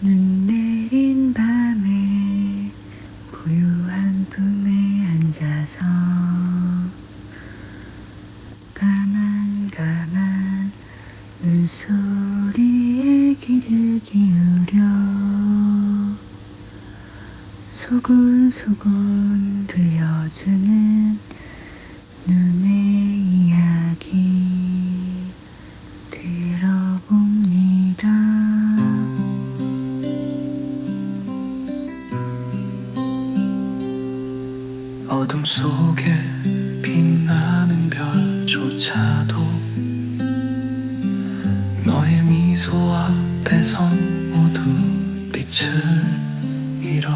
눈 내린 밤에 고요한 품에 앉아서 가만 가만 눈소리에 귀를 기울여 소곤소곤 들려주는 눈의 어둠 속에 빛나는 별조차도 너의 미소 앞에선 모두 빛을 잃어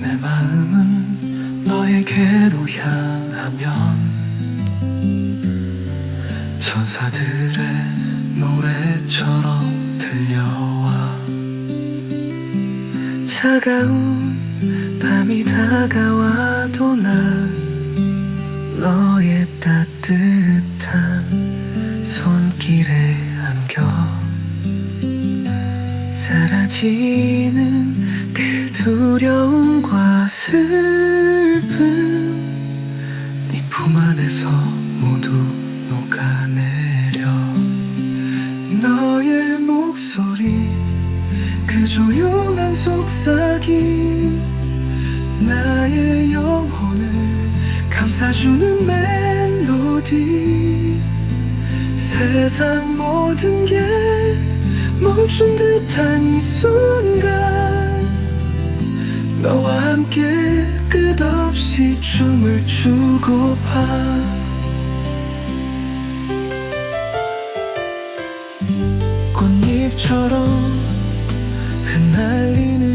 내 마음은 너에게로 향하면 천사들의 노래처럼 들려와 차가운 밤이 다가와도 난 너의 따뜻한 손길에 안겨. 사라지는 그 두려움과 슬픔 네 품 안에서 모두 녹아내려. 너의 목소리 그 조용한 속삭임 나의 영혼을 감싸주는 멜로디. 세상 모든 게 멈춘 듯한 이 순간. 너와 함께 끝없이 춤을 추고파 꽃잎처럼 흩날리는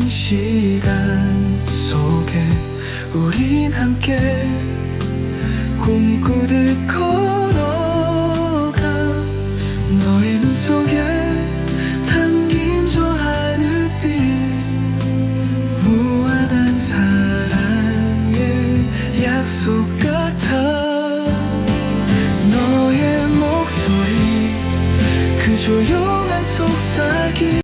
함께 꿈꾸듯 걸어가 너의 눈 속에 담긴 저 하늘빛 무한한 사랑의 약속 같아 너의 목소리 그 조용한 속삭임